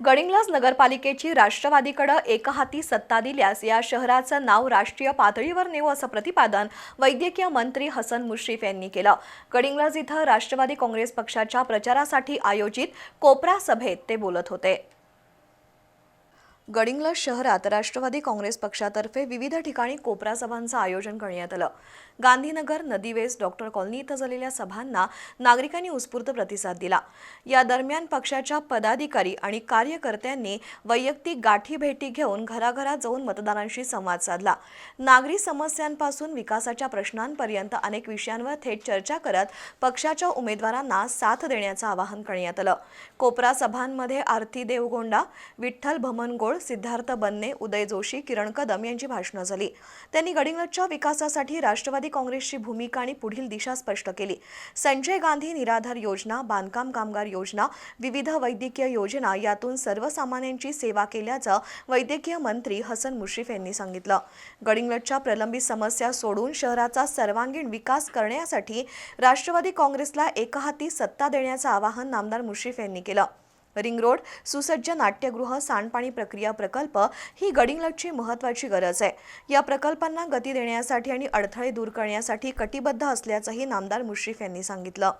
गडिंग्लज नगरपालिकेची राष्ट्रवादीकडे एकहाती सत्ता दिल्यास या शहराचं नाव राष्ट्रीय पातळीवर नेऊ असं प्रतिपादन वैद्यकीय मंत्री हसन मुश्रीफ यांनी केलं. गडिंग्लज इथं राष्ट्रवादी काँग्रेस पक्षाच्या प्रचारासाठी आयोजित कोपरा सभेत ते बोलत होते. गडिंग्लज शहरात राष्ट्रवादी काँग्रेस पक्षातर्फे विविध ठिकाणी कोपरा सभांचं आयोजन करण्यात आलं. गांधीनगर नदीवेस डॉक्टर कॉलनी इथं झालेल्या सभांना नागरिकांनी उत्स्फूर्त प्रतिसाद दिला. या दरम्यान पक्षाच्या पदाधिकारी आणि कार्यकर्त्यांनी वैयक्तिक गाठी भेटी घेऊन घराघरात जाऊन मतदारांशी संवाद साधला. नागरी समस्यांपासून विकासाच्या प्रश्नांपर्यंत अनेक विषयांवर थेट चर्चा करत पक्षाच्या उमेदवारांना साथ देण्याचं आवाहन करण्यात आलं. कोपरा सभांमध्ये आरती देवगोंडा विठ्ठल भमनगोळ सिद्धार्थ बन्ने उदय जोशी किरण कदम यांची भाषणं झाली. त्यांनी गडिंग्लजच्या विकासासाठी राष्ट्रवादी काँग्रेसची भूमिका आणि पुढील दिशा स्पष्ट केली. संजय गांधी निराधार योजना बांधकाम कामगार योजना विविध वैद्यकीय योजना यातून सर्वसामान्यांची सेवा केल्याचं वैद्यकीय मंत्री हसन मुश्रीफ यांनी सांगितलं. गडिंग्लजच्या प्रलंबित समस्या सोडून शहराचा सर्वांगीण विकास करण्यासाठी राष्ट्रवादी काँग्रेसला एकहाती सत्ता देण्याचं आवाहन नामदार मुश्रीफ यांनी केलं. रिंग रोड सुसज्ज नाट्यगृह सांडपाणी प्रक्रिया प्रकल्प ही गडिंग्लजची महत्त्वाची गरज आहे. या प्रकल्पांना गती देण्यासाठी आणि अडथळे दूर करण्यासाठी कटिबद्ध असल्याचंही नामदार मुश्रीफ यांनी सांगितलं.